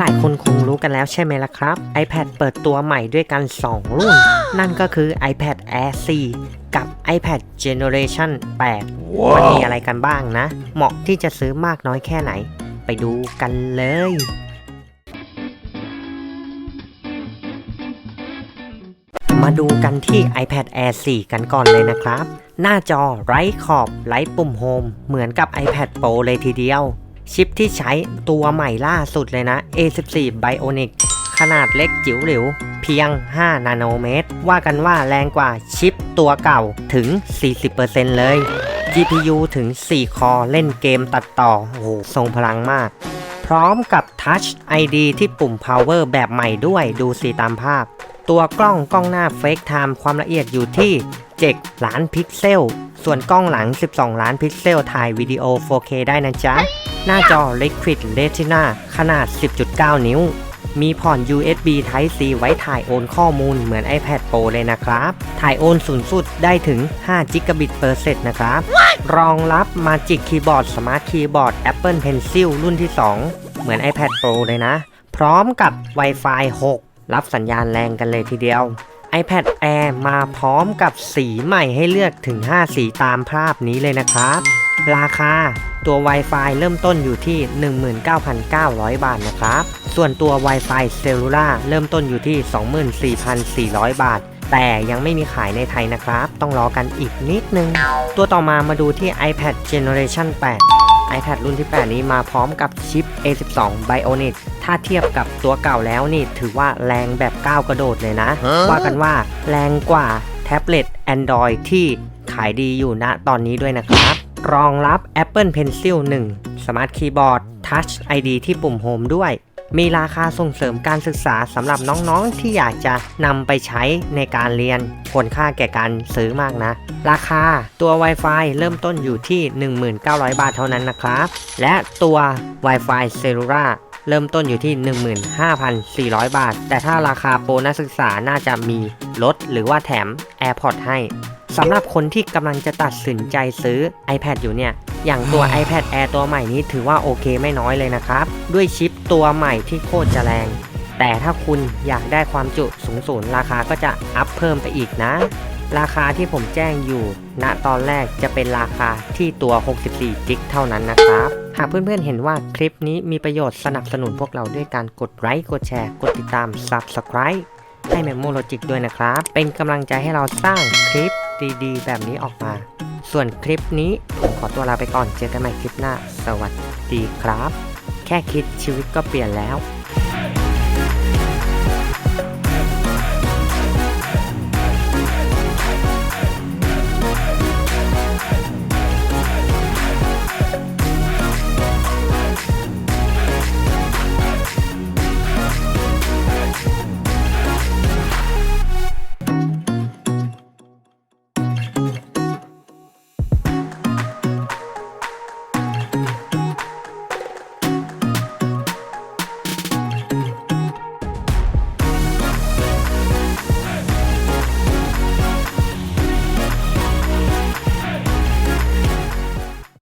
หลายๆ คนคงรู้กันแล้วใช่ไหมล่ะครับ iPad เปิดตัวใหม่ด้วยกัน 2 รุ่น นั่นก็คือ iPad Air 4 กับ iPad Generation 8มันมีอะไรกันบ้างนะ เหมาะที่จะซื้อมากน้อยแค่ไหน ไปดูกันเลยมาดูกันที่ iPad Air 4 กันก่อนเลยนะครับ หน้าจอไร้ขอบไร้ปุ่มโฮมเหมือนกับ iPad Pro เลยทีเดียว ชิปที่ใช้ตัวใหม่ล่าสุดเลยนะ A14 Bionic ขนาดเล็กจิ๋วหลิว เพียง 5 นาโนเมตร ว่ากันว่าแรงกว่าชิปตัวเก่าถึง 40%เลย GPU ถึง 4 คอเล่นเกมตัดต่อ โอ้โห ทรงพลังมาก พร้อมกับ Touch ID ที่ปุ่ม Power แบบใหม่ด้วยดูสีตามภาพ ตัวกล้องกล้องหน้า Fake Time ความละเอียดอยู่ที่ 7 ล้านพิกเซล ส่วนกล้องหลัง 12 ล้านพิกเซลถ่ายวิดีโอ 4K ได้นะจ๊ะ หน้าจอ Liquid Retina ขนาด 10.9 นิ้ว มีพอร์ต USB Type C ไว้ถ่ายโอนข้อมูลเหมือน iPad Pro เลยนะครับ ถ่ายโอนสูงสุดได้ถึง 5 g b per s e c นะครับ รองรับ Magic Keyboard Smart Keyboard Apple Pencil รุ่นที่ 2 เหมือน iPad Pro เลยนะ พร้อมกับ Wi-Fi 6 รับสัญญาณแรงกันเลยทีเดียว iPad Air มาพร้อมกับสีใหม่ให้เลือกถึง 5 สีตามภาพนี้เลยนะครับ ราคาตัว Wi-Fi เริ่มต้นอยู่ที่ 19,900 บาทนะครับ ส่วนตัว Wi-Fi Cellular เริ่มต้นอยู่ที่ 24,400 บาท แต่ยังไม่มีขายในไทยนะครับ ต้องรอกันอีกนิดนึง ตัวต่อมามาดูที่ iPad Generation 8 iPad รุ่นที่ 8 นี้มาพร้อมกับชิป A12 Bionic ถ้าเทียบกับตัวเก่าแล้วนี่ถือว่าแรงแบบก้าวกระโดดเลยนะ ว่ากันว่าแรงกว่าแท็บเล็ต Android ที่ขายดีอยู่ณตอนนี้ด้วยนะครับ รองรับ Apple Pencil 1 Smart Keyboard Touch ID ที่ปุ่ม Home ด้วย มีราคาส่งเสริมการศึกษาสำหรับน้องๆที่อยากจะนำไปใช้ในการเรียนควรค่าแก่การซื้อมากนะ ราคาตัว Wi-Fi เริ่มต้นอยู่ที่ 19,000บาทเท่านั้นนะครับ และตัว Wi-Fi Cellular เริ่มต้นอยู่ที่ 15,400 บาท แต่ถ้าราคาโปรนักศึกษาน่าจะมีลดหรือว่าแถม AirPods ให้ สำหรับคนที่กำลังจะตัดสินใจซื้อ iPad อยู่เนี่ย อย่างตัว iPad Air ตัวใหม่นี้ถือว่าโอเคไม่น้อยเลยนะครับ ด้วยชิปตัวใหม่ที่โคตรจะแรง แต่ถ้าคุณอยากได้ความจุสูงสุดราคาก็จะอัพเพิ่มไปอีกนะ ราคาที่ผมแจ้งอยู่ณตอนแรกจะเป็นราคาที่ตัว 64จิกเท่านั้นนะครับหากเพื่อนๆเห็นว่าคลิปนี้มีประโยชน์สนับสนุนพวกเราด้วยการกดไลค์กดแชร์กดติดตาม Subscribe ให้ Memo Logic ด้วยนะครับ เป็นกำลังใจให้เราสร้างคลิป ดีๆ แบบนี้ออกมา ส่วนคลิปนี้ผมขอตัวลาไปก่อนเจอกันใหม่คลิปหน้า สวัสดีครับ แค่คิดชีวิตก็เปลี่ยนแล้ว